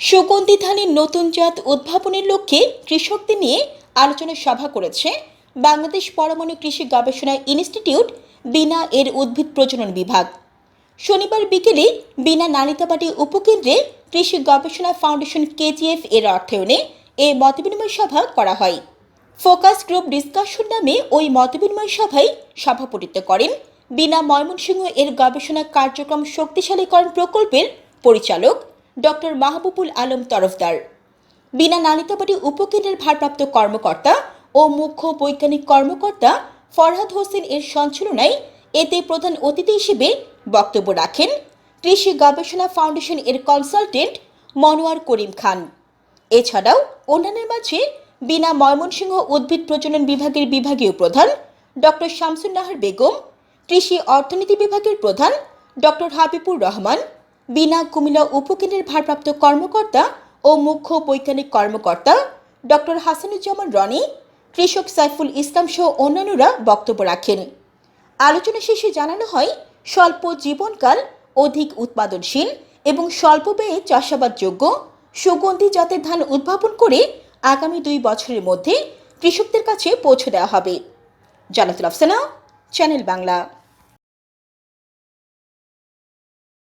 সুগন্ধি ধানের নতুন জাত উদ্ভাবনের লক্ষ্যে কৃষকদের নিয়ে আলোচনা সভা করেছে বাংলাদেশ পরমাণু কৃষি গবেষণা ইনস্টিটিউট, বিনা এর উদ্ভিদ প্রজনন বিভাগ। শনিবার বিকেলে বিনা নালিতাবাড়ি উপকেন্দ্রে কৃষি গবেষণা ফাউন্ডেশন কেজিএফ এর অর্থায়নে এ মতবিনিময় সভা করা হয়। ফোকাস গ্রুপ ডিসকাশন নামে ওই মতবিনিময় সভায় সভাপতিত্ব করেন বিনা ময়মনসিংহ এর গবেষণা কার্যক্রম শক্তিশালীকরণ প্রকল্পের পরিচালক ডক্টর মাহবুবুল আলম তরফদার। বিনা নালিতাবাড়ি উপকেন্দ্রের ভারপ্রাপ্ত কর্মকর্তা ও মুখ্য বৈজ্ঞানিক কর্মকর্তা ফরহাদ হোসেন এর সঞ্চালনায় এতে প্রধান অতিথি হিসেবে বক্তব্য রাখেন কৃষি গবেষণা ফাউন্ডেশন এর কনসালটেন্ট মনোয়ার করিম খান। এছাড়াও অন্যান্যের মাঝে বিনা ময়মনসিংহ উদ্ভিদ প্রজনন বিভাগের বিভাগীয় প্রধান ডক্টর শামসুন নাহার বেগম, কৃষি অর্থনীতি বিভাগের প্রধান ডক্টর হাবিবুর রহমান বিনা কুমিল্লা উপকেন্দ্রের ভারপ্রাপ্ত কর্মকর্তা ও মুখ্য বৈজ্ঞানিক কর্মকর্তা ডক্টর হাসানুজ্জামান রনি, কৃষক সাইফুল ইসলাম সহ অন্যান্যরা বক্তব্য রাখেন। আলোচনা শেষে জানানো হয়, স্বল্প জীবনকাল অধিক উৎপাদনশীল এবং স্বল্প ব্যয়ে চাষাবাদযোগ্য, সুগন্ধি জাতের ধান উদ্ভাবন করে আগামী দুই বছরের মধ্যে কৃষকদের কাছে পৌঁছে দেওয়া হবে। জানাতুল আফসানা, চ্যানেল বাংলা।